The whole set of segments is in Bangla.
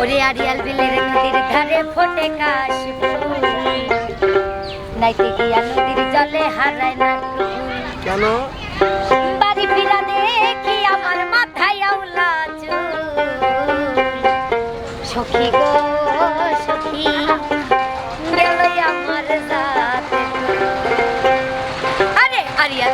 ওরে আরিয়াল বিলের নদীর ধারে ফোটে কাশ নাইতে গিয়া নদীর জলে হারায় না কেন? বাড়ি ফিরা দেখি আমার মাথায় আউলা সখী গো সখী গেল আমার রাত আরে আরিয়াল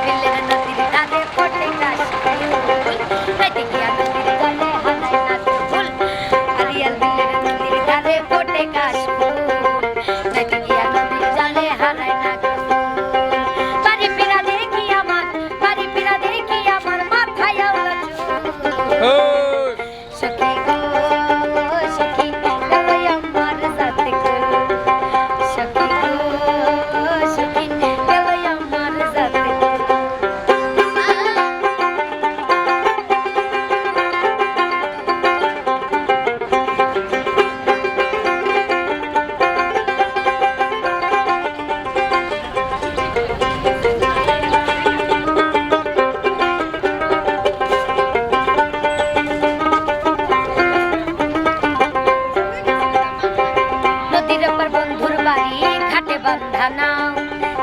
শ্রদ্ধা নাও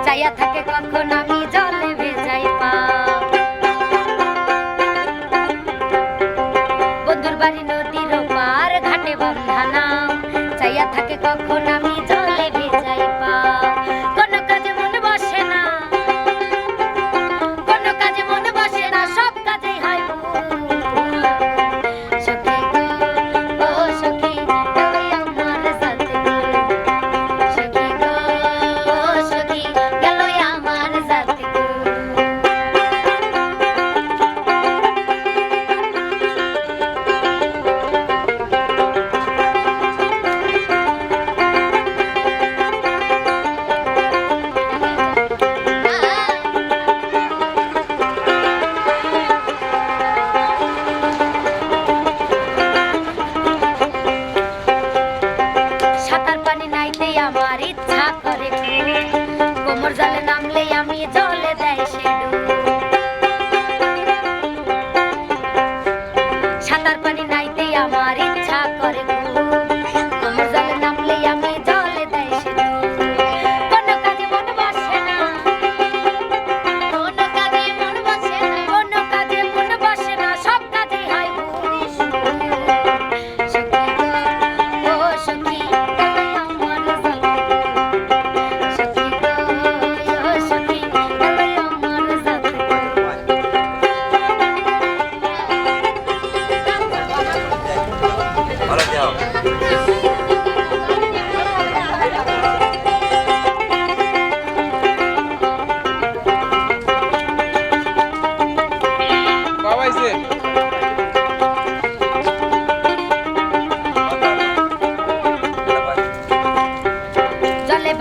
চাইয়া থাকে কখন আমি জলে ভেজাই পা বন্ধুর বাড়ি নদীর পার ঘাটে বন্ধা নাও চাইয়া থাকে কখন আমি সাঁতার পানি নাই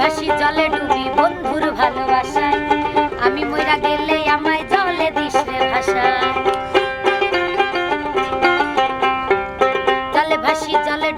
ভাসি, জলে ডুবি বন্ধুর ভালোবাসায়। আমি মইরা গেলে আমায় জলে দিস রে ভাষা জলে ভাসি, জলে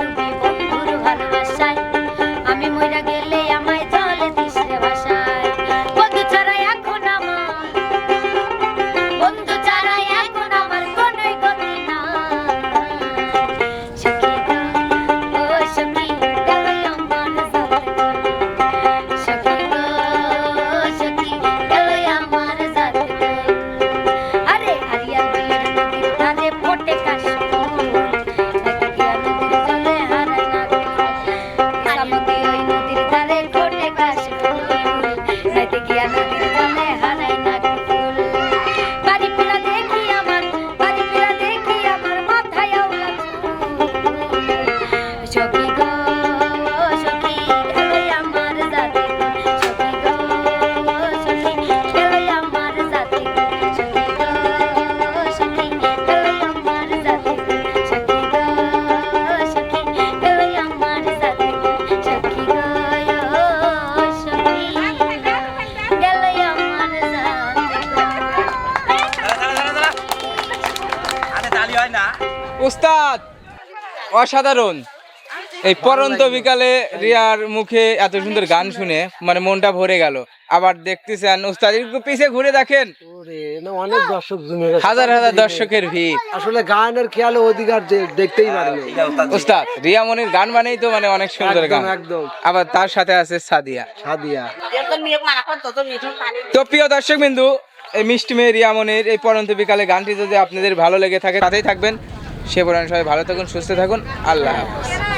উস্তাদ অসাধারণ। এই পরন্ত বিকালে রিয়ার মুখে এত সুন্দর গান শুনে মানে মনটা ভরে গেল। আবার দেখতেছেন উস্তাদ একটু পিছে ঘুরে দেখেন। অনেক দর্শক হাজার হাজার দর্শকের ভিড়। আসলে গানের খেয়াল অধিকার দেখতেই পারবে উস্তাদ রিয়া মনির গান মানেই তো মানে অনেক সুন্দর গান। একদম। আবার তার সাথে আছে সাদিয়া। সাদিয়া। তো প্রিয় দর্শক বিন্দু এই মিষ্টি মেয়ে রিয়া মনির এই পরন্ত বিকালে গানটি যদি আপনাদের ভালো লেগে থাকে তাতেই থাকবেন। সে পরিমাণ সবাই ভালো থাকুন সুস্থ থাকুন। আল্লাহ হাফেজ।